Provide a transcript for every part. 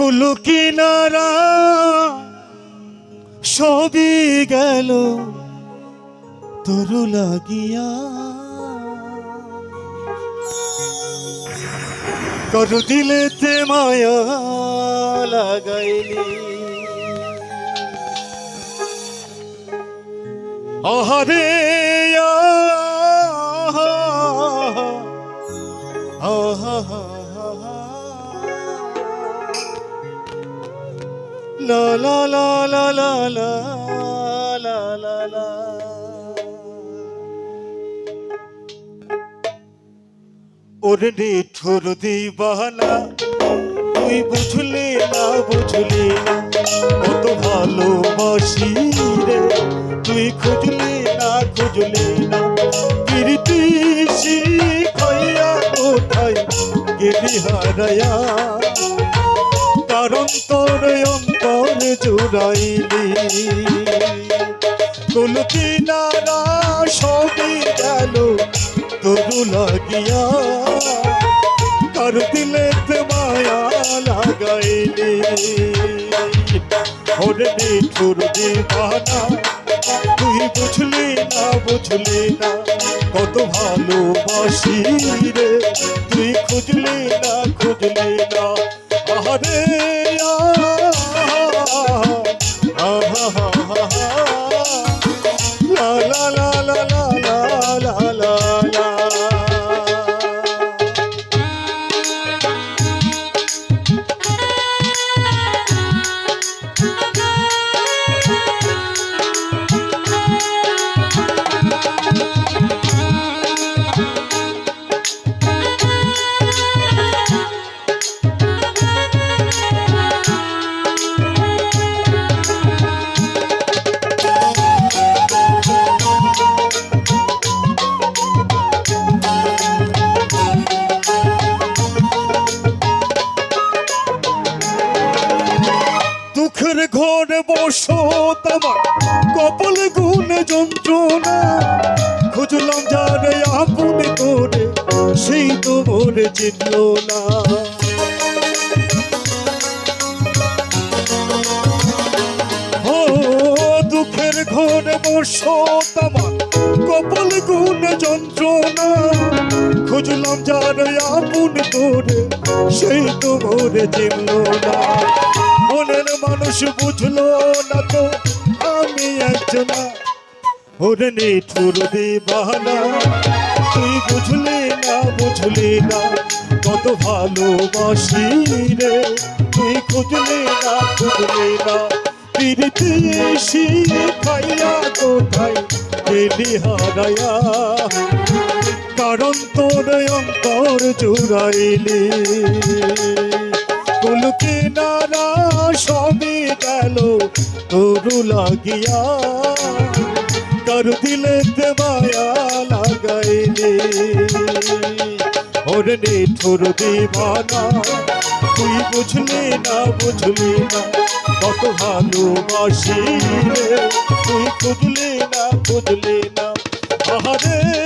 কুলু কিনারা সবই গেল তরু লাগিয়া। করু দিলেতে মায়া লাগাইলি। আহারে লা লা লা লা লা লা লা লা লা ওরে নিঠুর দিবানা, তুই বুঝলি না বুঝলি না, কত ভালোবাসি রে। তুই খুঁজলি না খুঁজলি না শিখাইয়া কোথায় গেলি হারায়া জুড়াইলি। কুল কিনারা সবই গেল, তরু লাগিয়া। কার দিলে মায়া লাগাইলি। ওরে নিঠুর দিবানা, তুই বুঝলি না বুঝলি না, কত ভালোবাসি রে। তুই খুঁজলি না খুঁজলি না, আহারে। দুঃখের ঘরে বসো তোমার কপাল গুনে যন্ত্রণা। খুঁজলাম যারে আপন করে, সেই তো মনে চিনল না। ও দুঃখের ঘরে বসো তোমার কপাল গুনে যন্ত্রণা। খুঁজলাম যারে আপন করে, সেই তো মরে চিনল না। মনের মানুষ বুঝলো না তো, আমি একজনা। ওরে নিঠুর দিবানা, তুই বুঝলি না বুঝলি না, কত ভালোবাসি রে। তুই খুঁজলি না খুঁজলি না কোথায় হারায়া কারণ তোর অন্তর জুড়াইলি কুল কিনারা সবই গেল, তরু লাগিয়া, কর দিলে মায়া লাগাইলি। ওর নিঠুর দিবানা তুই বুঝলি না বুঝলি না কত ভালোবাসি তুই বুঝলি না বুঝলি না আহারে।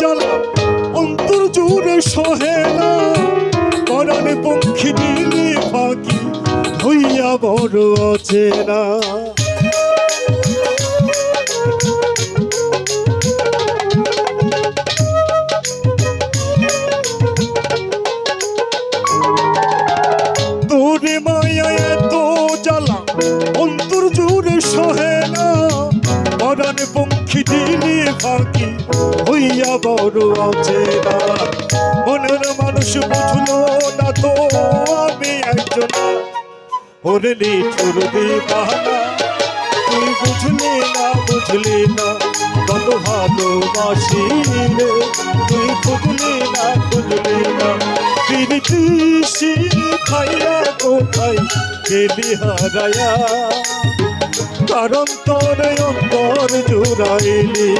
জ্বালা, অন্তর জুড়ে সহে না। পক্ষী দিলে ফাঁকি হইয়া বড় আছে না। তোরে মায়া এত জ্বালা, অন্তর জুড়ে সহে পক্ষী দিলে ফাঁকি হইয়া বড় আছে না। মনের মানুষ বুঝলো না তো ওরে নিঠুর দিবানা, তুই বুঝলি না বুঝলি না, কত ভালোবাসি তুই বুঝলি না বুঝলি না। কোথায় গেলি হারায়া কারণ তোর অন্তর জুড়াইলি।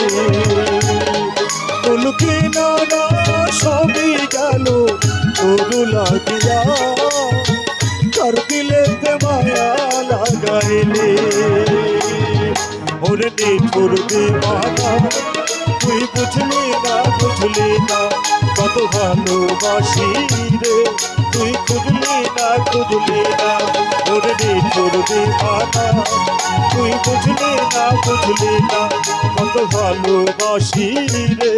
তুলকি না না সবই গেল তোর লাগিয়া তোর মায়া লাগাইলি। ওরে নিঠুর দিবানা, তুই বুঝলি না বুঝলি না, কত ভালোবাসি রে। তুই খুঁজলি না খুঁজলি না, ওরে দিবানা তুই বুঝলি না বুঝলি না কত ভালোবাসি রে।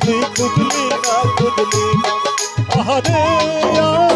তুই খুঁজলি না খুঁজলি না। আহারে।